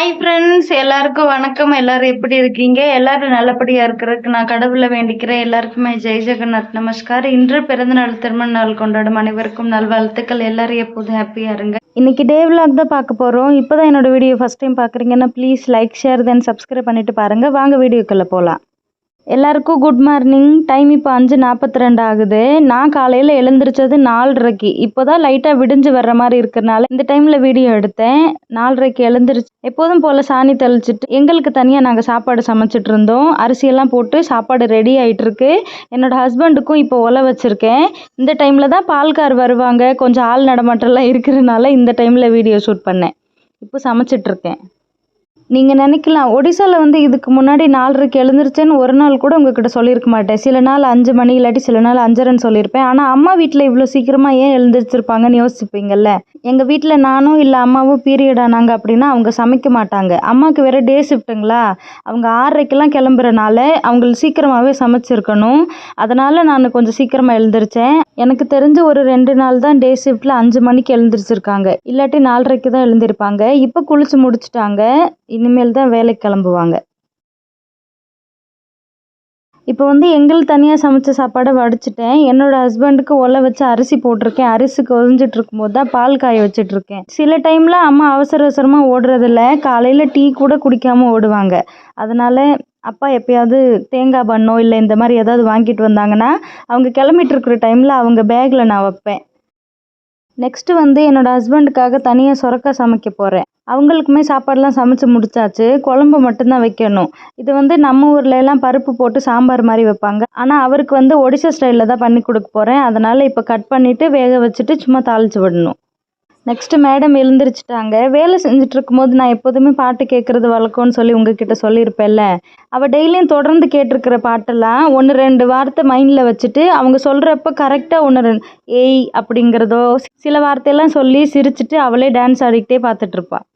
Hi friends எல்லாருக்கும் வணக்கம். எல்லாரும் எப்படி இருக்கீங்க? எல்லாரும் நல்லபடியா இருக்கிறதுக்கு நான் கடவுளை வேண்டிக்கிறேன். எல்லாருக்குமே ஜெய் ஜெகநாத் நமஸ்கார். இன்று பிறந்தநாள் திருமண நாள் கொண்டாடும் அனைவருக்கும் நல்வாழ்த்துக்கள். எல்லாரும் எப்போதும் ஹாப்பியா இருங்க. இன்னைக்கு டே vlog தான் பார்க்க போறோம். இப்போதான் என்னோட வீடியோ ஃபர்ஸ்ட் டைம் பார்க்குறீங்கன்னா please like share then subscribe பண்ணிட்டு பாருங்க. வாங்க வீடியோக்குள்ள போகலாம் எல்லாருக்கும் குட் மார்னிங் டைம் இப்போ அஞ்சு நாற்பத்தி ரெண்டு ஆகுது. நான் காலையில் எழுந்திரிச்சது நாலரைக்கு. இப்போ தான் லைட்டாக விடிஞ்சு வர்ற மாதிரி இருக்கிறனால இந்த டைமில் வீடியோ எடுத்தேன். நாலரைக்கு எழுந்திரிச்சு. எப்போதும் போல் சாணி தெளிச்சிட்டு எங்களுக்கு தனியாக நாங்கள் சாப்பாடு சமைச்சிட்டு இருந்தோம். அரிசியெல்லாம் போட்டு சாப்பாடு ரெடி ஆகிட்டு இருக்கு என்னோட ஹஸ்பண்டுக்கும் இப்போ ஒலை வச்சுருக்கேன். இந்த டைமில் தான் பால்கார் வருவாங்க. கொஞ்சம் ஆள் நடமாட்டம்லாம் இருக்கிறனால இந்த டைமில் வீடியோ ஷூட் பண்ணேன். இப்போ சமைச்சிட்ருக்கேன் நீங்கள் நினைக்கலாம் ஒடிசாவில் வந்து இதுக்கு முன்னாடி நாலரைக்கு எழுந்திருச்சேன்னு ஒரு நாள் கூட உங்ககிட்ட சொல்லியிருக்க மாட்டேன். சில நாள் அஞ்சு மணி இல்லாட்டி சில நாள் அஞ்சரைன்னு சொல்லியிருப்பேன். ஆனால் அம்மா வீட்டில் இவ்வளோ சீக்கிரமாக ஏன் எழுந்திரிச்சிருப்பாங்கன்னு யோசிப்பீங்கல்ல? எங்கள் வீட்டில் நானும் இல்லை அம்மாவும் பீரியட் ஆனாங்க அப்படின்னா அவங்க சமைக்க மாட்டாங்க. அம்மாவுக்கு வேறு டே ஷிஃப்ட்டுங்களா அவங்க ஆறரைக்கெல்லாம் கிளம்புறனால அவங்களுக்கு சீக்கிரமாகவே சமைச்சிருக்கணும். அதனால் நான் கொஞ்சம் சீக்கிரமாக எழுந்திரிச்சேன். எனக்கு தெரிஞ்ச ஒரு ரெண்டு நாள் தான் டே ஷிஃப்ட்டில் அஞ்சு மணிக்கு எழுந்திரிச்சிருக்காங்க. இல்லாட்டி நாலரைக்கு தான் எழுந்திருப்பாங்க. இப்போ குளிச்சு முடிச்சிட்டாங்க. இனிமேல் தான் வேலைக்கு கிளம்புவாங்க. இப்போ வந்து எங்கள் தனியாக சமைச்ச சாப்பாடை வடிச்சிட்டேன். என்னோட ஹஸ்பண்டுக்கு ஒலை வச்சு அரிசி போட்டிருக்கேன். அரிசி கொதிஞ்சிட்டு இருக்கும்போது தான் பால் காய வச்சிட்ருக்கேன் சில டைமில் அம்மா அவசர அவசரமாக ஓடுறதில்ல. காலையில் டீ கூட குடிக்காமல் ஓடுவாங்க. அதனால் அப்பா எப்பயாவது தேங்காய் பண்ணோ இல்லை இந்த மாதிரி ஏதாவது வாங்கிட்டு வந்தாங்கன்னா அவங்க கிளம்பிட்டு இருக்கிற டைமில் அவங்க பேக்கில் நான் வைப்பேன். நெக்ஸ்ட்டு வந்து என்னோடய ஹஸ்பண்டுக்காக தனியாக சுரக்கா சமைக்க போகிறேன் அவங்களுக்குமே சாப்பாடெலாம் சமைச்சு முடிச்சாச்சு. குழம்பு மட்டும்தான் வைக்கணும். இது வந்து நம்ம ஊரில் எல்லாம் பருப்பு போட்டு சாம்பார் மாதிரி வைப்பாங்க. ஆனால் அவருக்கு வந்து ஒடிசா ஸ்டைலில் தான் பண்ணி கொடுக்க போகிறேன் அதனால் இப்போ கட் பண்ணிவிட்டு வேக வச்சுட்டு சும்மா தாளிச்சு விடணும். நெக்ஸ்ட்டு மேடம் எழுந்திரிச்சிட்டாங்க. வேலை செஞ்சுட்டு இருக்கும்போது நான் எப்போதுமே பாட்டு கேட்குறது வழக்கம்னு சொல்லி உங்ககிட்ட சொல்லியிருப்பேன்ல. அவள் டெய்லியும் தொடர்ந்து கேட்டிருக்கிற பாட்டெல்லாம் ஒன்று ரெண்டு வார்த்தை மைண்டில் வச்சுட்டு அவங்க சொல்கிறப்ப கரெக்டாக ஒன்று ரெண்டு ஏய் அப்படிங்கிறதோ சில வார்த்தையெல்லாம் சொல்லி சிரிச்சிட்டு அவளே டான்ஸ் ஆடிக்கிட்டே பார்த்துட்ருப்பாள்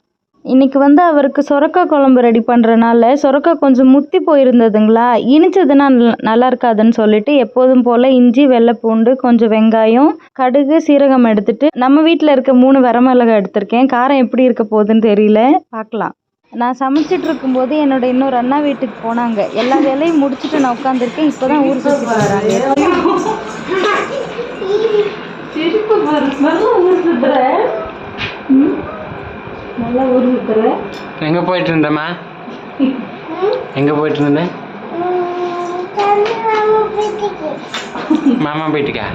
இன்னைக்கு வந்து அவருக்கு சொரக்கா குழம்பு ரெடி பண்ணுறனால சுரக்கா கொஞ்சம் முத்தி போயிருந்ததுங்களா? இனிச்சதுன்னா நல்லா இருக்காதுன்னு சொல்லிட்டு எப்போதும் போல் இஞ்சி வெள்ளைப்பூண்டு கொஞ்சம் வெங்காயம் கடுகு சீரகம் எடுத்துட்டு நம்ம வீட்டில் இருக்க மூணு வரமிளகாய் எடுத்திருக்கேன். காரம் எப்படி இருக்க போகுதுன்னு தெரியல. பார்க்கலாம் நான் சமைச்சிட்டு இருக்கும்போது என்னோட இன்னொரு அண்ணா வீட்டுக்கு போனாங்க. எல்லா வேலையும் முடிச்சுட்டு நான் உட்காந்துருக்கேன் இப்போ தான் ஊர் சுற்றி வராங்க நல்லா ஊர் சுற்றுற எங்கே போயிட்டு இருந்தம்மா எங்கே போயிட்டு இருந்தேன் மாமா போயிட்டுக்கா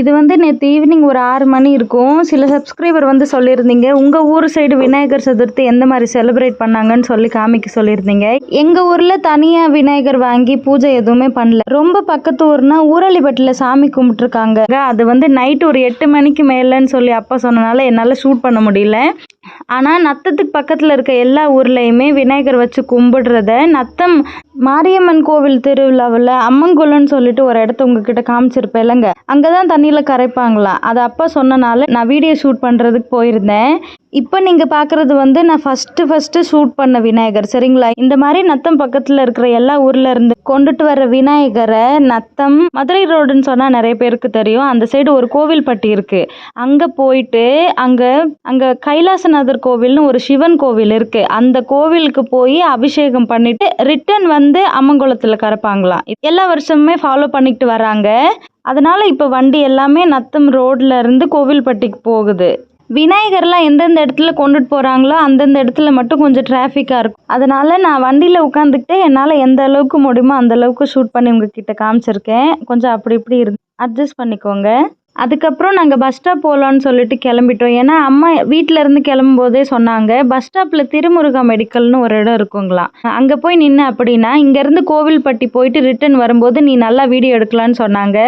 இது வந்து நேற்று ஈவினிங் ஒரு ஆறு மணி இருக்கும். சில சப்ஸ்கிரைபர் வந்து சொல்லியிருந்தீங்க உங்கள் ஊர் சைடு விநாயகர் சதுர்த்தி எந்த மாதிரி செலிப்ரேட் பண்ணாங்கன்னு சொல்லி காமிக்க சொல்லியிருந்தீங்க. எங்கள் ஊரில் தனியாக விநாயகர் வாங்கி பூஜை எதுவுமே பண்ணல. ரொம்ப பக்கத்து ஊர்னா ஊரளிப்பட்டில் சாமி கும்பிட்டுருக்காங்க. அது வந்து நைட்டு ஒரு எட்டு மணிக்கு மேலேன்னு சொல்லி அப்பா சொன்னனால என்னால் ஷூட் பண்ண முடியல. ஆனால் நத்தத்துக்கு பக்கத்தில் இருக்க எல்லா ஊர்லேயுமே விநாயகர் வச்சு கும்பிடுறத நத்தம் மாரியம்மன் கோவில் திருவிழாவில் அம்மங்குளம்னு சொல்லிட்டு ஒரு இடத்த உங்ககிட்ட காமிச்சிருப்பேன் இல்லைங்க. அங்கே தான் தண்ணியில் கரைப்பாங்களாம் அதை அப்பா சொன்னனால நான் வீடியோ ஷூட் பண்ணுறதுக்கு போயிருந்தேன். இப்போ நீங்கள் பார்க்குறது வந்து நான் ஃபஸ்ட்டு ஃபஸ்ட்டு ஷூட் பண்ண விநாயகர் சரிங்களா? இந்த மாதிரி நத்தம் பக்கத்தில் இருக்கிற எல்லா ஊரில் இருந்து கொண்டுட்டு வர விநாயகரை நத்தம் மதுரை ரோடுன்னு சொன்னால் நிறைய பேருக்கு தெரியும். அந்த சைடு ஒரு கோவில்பட்டி இருக்குது அங்கே போயிட்டு அங்கே அங்கே கைலாசநாதர் கோவில்னு ஒரு சிவன் கோவில் இருக்குது அந்த கோவிலுக்கு போய் அபிஷேகம் பண்ணிட்டு ரிட்டர்ன் வந்து அம்மங்குளத்தில் கரைப்பாங்களாம் எல்லா வருஷமுமே ஃபாலோ பண்ணிக்கிட்டு வராங்க. அதனால் இப்போ வண்டி எல்லாமே நத்தம் ரோட்ல இருந்து கோவில்பட்டிக்கு போகுது. விநாயகர்லாம் எந்தெந்த இடத்துல கொண்டுட்டு போகிறாங்களோ அந்தந்த இடத்துல மட்டும் கொஞ்சம் டிராஃபிக்காக இருக்கும். அதனால் நான் வண்டியில் உட்காந்துக்கிட்டே என்னால் எந்த அளவுக்கு முடியுமோ அந்த அளவுக்கு ஷூட் பண்ணி உங்ககிட்ட காமிச்சிருக்கேன். கொஞ்சம் அப்படி இப்படி இரு அட்ஜஸ்ட் பண்ணிக்கோங்க. அதுக்கப்புறம் நாங்கள் பஸ் ஸ்டாப் போகலான்னு சொல்லிட்டு கிளம்பிட்டோம். ஏன்னா அம்மா வீட்டில் இருந்து கிளம்பும்போதே சொன்னாங்க பஸ் ஸ்டாப்பில் திருமுருகா மெடிக்கல்னு ஒரு இடம் இருக்குங்களா? அங்கே போய் நின்று அப்படின்னா இங்கேருந்து கோவில்பட்டி போயிட்டு ரிட்டன் வரும்போது நீ நல்லா வீடியோ எடுக்கலான்னு சொன்னாங்க.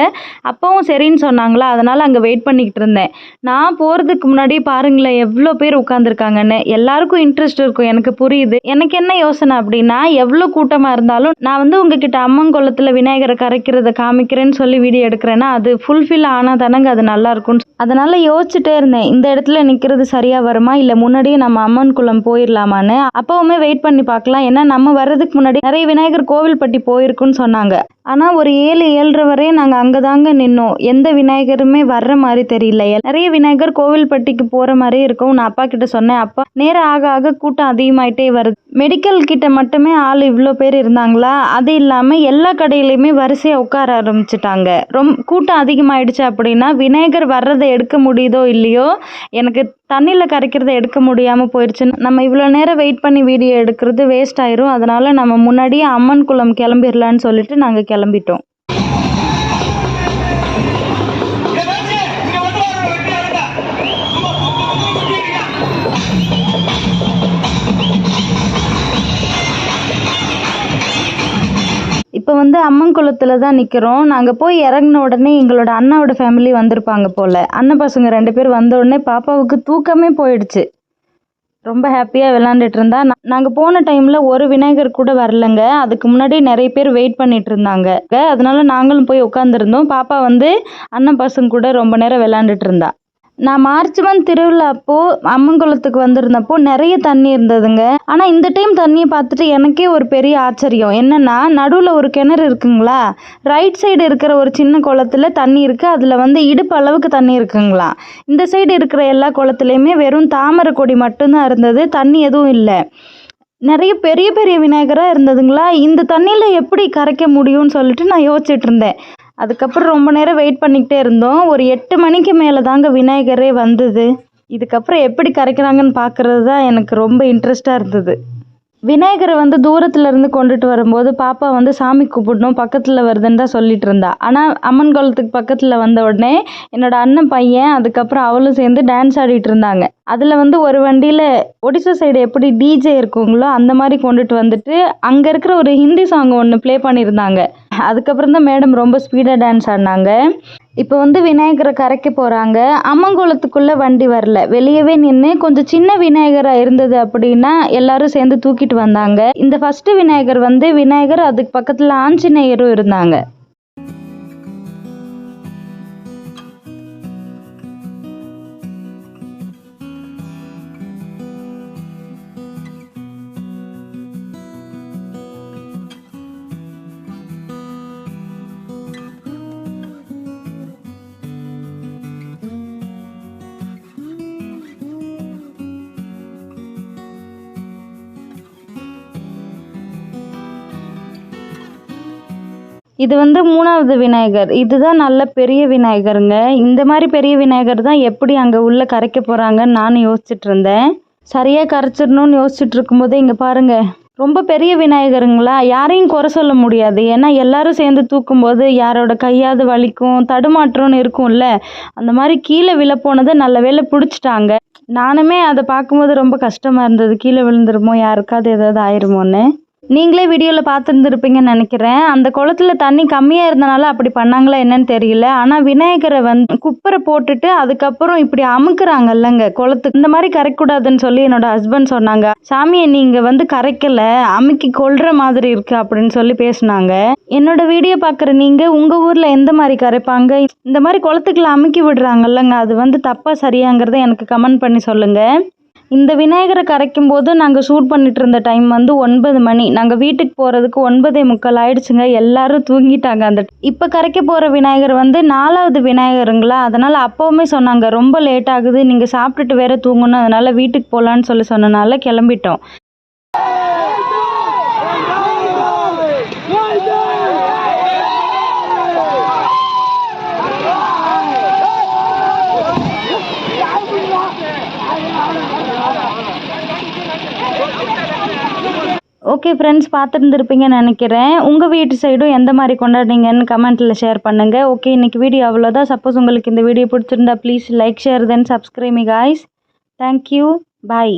அப்பவும் சரின்னு சொன்னாங்களா? அதனால் அங்கே வெயிட் பண்ணிக்கிட்டு இருந்தேன். நான் போகிறதுக்கு முன்னாடி பாருங்களேன் எவ்வளோ பேர் உட்காந்துருக்காங்கன்னு எல்லாருக்கும் இன்ட்ரெஸ்ட் இருக்கும் எனக்கு புரியுது. எனக்கு என்ன யோசனை அப்படின்னா எவ்வளோ கூட்டமாக இருந்தாலும் நான் வந்து உங்ககிட்ட அம்மங்குளத்தில் விநாயகரை கரைக்கிறத காமிக்கிறேன்னு சொல்லி வீடியோ எடுக்கிறேன்னா அது ஃபுல்ஃபில் ஆனால் தானங்க அது நல்லா இருக்கும்னு அதனால யோசிச்சுட்டே இருந்தேன். இந்த இடத்துல நிற்கிறது சரியா வருமா? இல்லை முன்னாடியே நம்ம அம்மன் குளம் போயிடலாமான்னு அப்பவுமே வெயிட் பண்ணி பார்க்கலாம். ஏன்னா நம்ம வர்றதுக்கு முன்னாடி நிறைய விநாயகர் கோவில்பட்டி போயிருக்குன்னு சொன்னாங்க. ஆனால் ஒரு ஏழு ஏழரை வரை நாங்கள் அங்கே தாங்க நின்னோம். எந்த விநாயகருமே வர்ற மாதிரி தெரியல. நிறைய விநாயகர் கோவில்பட்டிக்கு போகிற மாதிரி இருக்கும். நான் அப்பா கிட்ட சொன்னேன் அப்பா நேரம் ஆக ஆக கூட்டம் அதிகமாயிட்டே வருது. மெடிக்கல் கிட்ட மட்டுமே ஆள் இவ்வளோ பேர் இருந்தாங்களா? அது இல்லாமல் எல்லா கடையிலையுமே வரிசையாக உட்கார ஆரம்பிச்சிட்டாங்க. ரொம்ப கூட்டம் அதிகமாயிடுச்சு அப்படின்னா விநாயகர் வர்றதை எடுக்க முடியுதோ இல்லையோ எனக்கு தண்ணியில் கரைக்கிறத எடுக்க முடியாமல் போயிடுச்சுன்னு நம்ம இவ்வளோ நேரம் வெயிட் பண்ணி வீடியோ எடுக்கிறது வேஸ்ட் ஆயிரும். அதனால் நம்ம முன்னாடியே அம்மன் குளம் கிளம்பிடலான்னு சொல்லிட்டு நாங்கள் கிளம்பிட்டோம். இப்போ வந்து அம்மன் குளத்தில் தான் நிற்கிறோம் நாங்கள் போய் இறங்கின உடனே எங்களோட அண்ணாவோட ஃபேமிலி வந்திருப்பாங்க போல். அண்ணன் பசங்க ரெண்டு பேர் வந்த உடனே பாப்பாவுக்கு தூக்கமே போயிடுச்சு. ரொம்ப ஹாப்பியாக விளாண்டுட்டு இருந்தா. நாங்கள் போன டைமில் ஒரு விநாயகர் கூட வரலங்க. அதுக்கு முன்னாடி நிறைய பேர் வெயிட் பண்ணிட்டு இருந்தாங்க. அதனால நாங்களும் போய் உட்காந்துருந்தோம் பாப்பா வந்து அண்ணன் பசங்க கூட ரொம்ப நேரம் விளாண்டுட்டு இருந்தா. நான் மார்ச் மந்த் திருவிழா அப்போ அம்மன்குளத்துக்கு வந்திருந்தப்போ நிறைய தண்ணி இருந்ததுங்க. ஆனால் இந்த டைம் தண்ணியை பார்த்துட்டு எனக்கே ஒரு பெரிய ஆச்சரியம். என்னன்னா நடுவில் ஒரு கிணறு இருக்குங்களா? ரைட் சைடு இருக்கிற ஒரு சின்ன குளத்துல தண்ணி இருக்குது அதில் வந்து இடுப்பு அளவுக்கு தண்ணி இருக்குங்களா? இந்த சைடு இருக்கிற எல்லா குளத்துலையுமே வெறும் தாமரை கொடி மட்டும்தான் இருந்தது. தண்ணி எதுவும் இல்லை. நிறைய பெரிய பெரிய விநாயகராக இருந்ததுங்களா? இந்த தண்ணியில் எப்படி கரைக்க முடியும்னு சொல்லிட்டு நான் யோசிச்சுட்டு இருந்தேன். அதுக்கப்புறம் ரொம்ப நேரம் வெயிட் பண்ணிக்கிட்டே இருந்தோம். ஒரு எட்டு மணிக்கு மேலே தாங்க விநாயகரே வந்தது. இதுக்கப்புறம் எப்படி கரைக்கிறாங்கன்னு பார்க்குறது தான் எனக்கு ரொம்ப இன்ட்ரெஸ்டாக இருந்தது. விநாயகரை வந்து தூரத்தில் இருந்து கொண்டுட்டு வரும்போது பாப்பா வந்து சாமி கும்பிடணும் பக்கத்தில் வருதுன்னு தான் சொல்லிட்டு இருந்தா. ஆனால் அம்மன் குளத்துக்கு பக்கத்தில் வந்த உடனே என்னோட அண்ணன் பையன் அதுக்கப்புறம் அவளும் சேர்ந்து டான்ஸ் ஆடிட்டு இருந்தாங்க. அதில் வந்து ஒரு வண்டியில் ஒடிசா சைடு எப்படி டிஜே இருக்குங்களோ அந்த மாதிரி கொண்டுட்டு வந்துட்டு அங்கே இருக்கிற ஒரு ஹிந்தி சாங் ஒன்று ப்ளே பண்ணியிருந்தாங்க. அதுக்கப்புறம் தான் மேடம் ரொம்ப ஸ்பீடாக டான்ஸ் ஆடினாங்க. இப்போ வந்து விநாயகரை கரைக்க போகிறாங்க அம்மங்குளத்துக்குள்ளே வண்டி வரல. வெளியவே நின்று கொஞ்சம் சின்ன விநாயகராக இருந்தது அப்படின்னா எல்லாரும் சேர்ந்து தூக்கிட்டு வந்தாங்க. இந்த ஃபஸ்ட்டு விநாயகர் வந்து விநாயகர் அதுக்கு பக்கத்தில் ஆஞ்சநேயரும் இருந்தாங்க. இது வந்து மூணாவது விநாயகர். இதுதான் நல்ல பெரிய விநாயகருங்க. இந்த மாதிரி பெரிய விநாயகர் தான் எப்படி அங்கே உள்ள கரைக்க போகிறாங்கன்னு நானும் யோசிச்சுட்டு இருந்தேன். சரியாக கரைச்சிடணும்னு யோசிச்சுட்டு இருக்கும்போதே இங்கே பாருங்க. ரொம்ப பெரிய விநாயகருங்களா? யாரையும் குறை சொல்ல முடியாது. ஏன்னா எல்லாரும் சேர்ந்து தூக்கும்போது யாரோட கையாவது வலிக்கும் தடுமாற்றம்னு இருக்கும்ல. அந்த மாதிரி கீழே விழ போனதை நல்ல வேளை பிடிச்சிட்டாங்க. நானுமே அதை பார்க்கும்போது ரொம்ப கஷ்டமாக இருந்தது. கீழே விழுந்துருமோ யாருக்காவது ஏதாவது ஆயிருமோன்னு. நீங்களே வீடியோவில் பார்த்துருந்துருப்பீங்கன்னு நினைக்கிறேன். அந்த குளத்துல தண்ணி கம்மியாக இருந்தனால அப்படி பண்ணாங்களா என்னன்னு தெரியல. ஆனால் விநாயகரை வந்து குப்பரை போட்டுட்டு அதுக்கப்புறம் இப்படி அமுக்குறாங்கல்லங்க குளத்துக்கு. இந்த மாதிரி கரைக்கூடாதுன்னு சொல்லி என்னோட ஹஸ்பண்ட் சொன்னாங்க. சாமியை நீங்கள் வந்து கரைக்கலை. அமுக்கி கொள்ற மாதிரி இருக்கு அப்படின்னு சொல்லி பேசுனாங்க. என்னோட வீடியோ பார்க்குற நீங்கள் உங்கள் ஊரில் எந்த மாதிரி கரைப்பாங்க? இந்த மாதிரி குளத்துக்குள்ள அமுக்கி விடுறாங்கல்லங்க அது வந்து தப்பாக சரியாங்கிறத எனக்கு கமெண்ட் பண்ணி சொல்லுங்கள் இந்த விநாயகரை கரைக்கும் போது நாங்கள் ஷூட் பண்ணிட்டு இருந்த டைம் வந்து ஒன்பது மணி. நாங்கள் வீட்டுக்கு போகிறதுக்கு ஒன்பதே முக்கால் ஆயிடுச்சுங்க. எல்லாரும் தூங்கிட்டாங்க அந்த இப்போ கரைக்க போகிற விநாயகர் வந்து நாலாவது விநாயகருங்களா? அதனால் அப்போவுமே சொன்னாங்க ரொம்ப லேட் ஆகுது. நீங்கள் சாப்பிட்டுட்டு வேற தூங்கணும். அதனால் வீட்டுக்கு போகலான்னு சொல்லி சொன்னனால கிளம்பிட்டோம். ஓகே ஃப்ரெண்ட்ஸ் பார்த்துருந்துருப்பீங்கன்னு நினைக்கிறேன். உங்கள் வீட்டு சைடும் எந்த மாதிரி கொண்டாடுனீங்கன்னு கமெண்ட்டில் ஷேர் பண்ணுங்கள் ஓகே இன்றைக்கி வீடியோ அவ்வளோதான் சப்போஸ் உங்களுக்கு இந்த வீடியோ பிடிச்சிருந்தா please like share then subscribe guys thank you bye